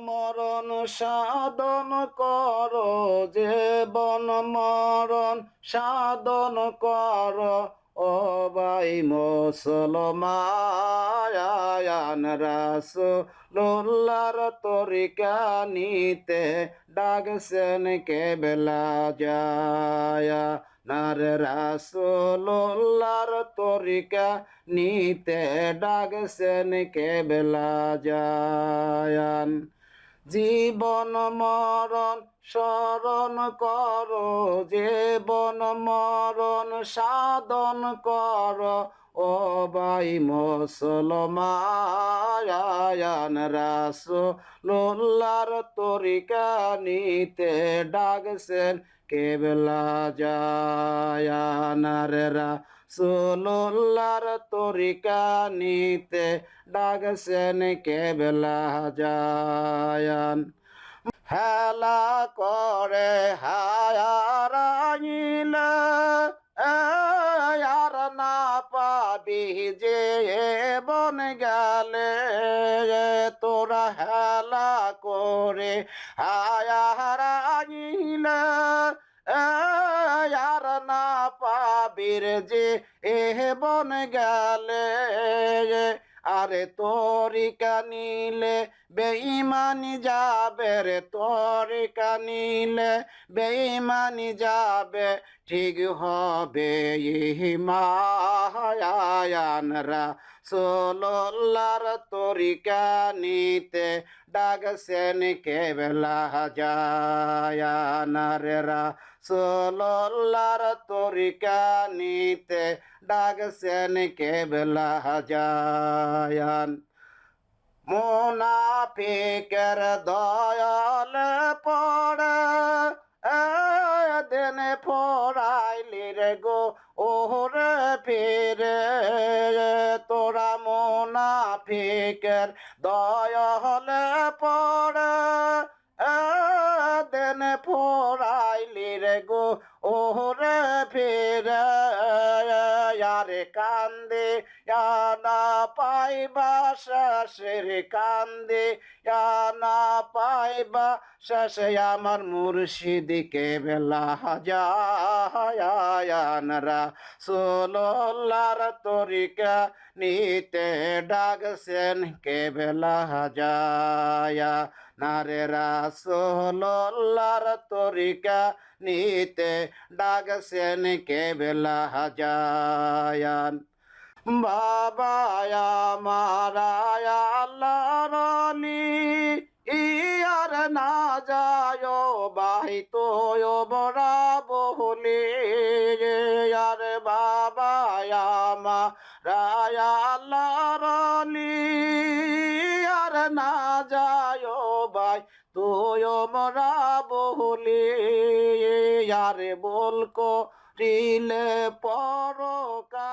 মরণ সাধন কর, জীবন মরণ সাধন কর। ও ভাই মুসলমান রাসুল্লাহর তরিকা নিতে ডাকছেন কে বেলা যায়। নার রাসুল্লার তরিকা নিতে ডাকছেন কে বেলা যায় জীবন মরণ স্মরণ কর, জীবন মরণ সাধন কর ও ভাই মুসলমান রাসুল্লাহর তরিকা নিতে ডাকছেন কেবলা জায়ানার রাসুল্লাহর তরিকা নিতে ডাকছেন কেবলা জায়ান। হেলা করে হায়ারাইল আর না পাবি যে বন গেলে তোরা হেলা করে হায়ারাইল আর না পাবির যে এ বন গেলে আরে তরিকা নিলে বেঈমানি যাবে রে তরিকা নিলে বেঈমানি যাবে ঠিক হবে ইমায়ানরা। সোল্লার তরিকা নিতে ডাকছেন কেবলা যায়ানারেরা সোল্লার তরিকা নিতে ডাকছেন কেবলা যায়ান মোনাফিকের দয়াল পড়ে দেন ফোরাইলি রে গো ওরে ফিরে তোরা মোনাফিকের দয়াল পড়ে। দেন ফোরাইলি রে গো, ওরে ফিরে। আরে কান্দে না পাইবা শেষের কান্দে না পাইবা শেষে আমার মুর্শিদিকে বেলা হাজায়ানরা সোলার তরিকা নিতে ডাকছেন কে বেলা হাজায়া নারে রাসোলার তরিকা নিতে ডাকছেন কে বেলা হাজায়ান। বাবা মারায়া আল্লাহর যায় বাই তো বড়া বহলে। আর বাবা মা রায়া আল্লাহর আর না যায় বাই তুই মরা বহলে। আরে বল করিলে পরকা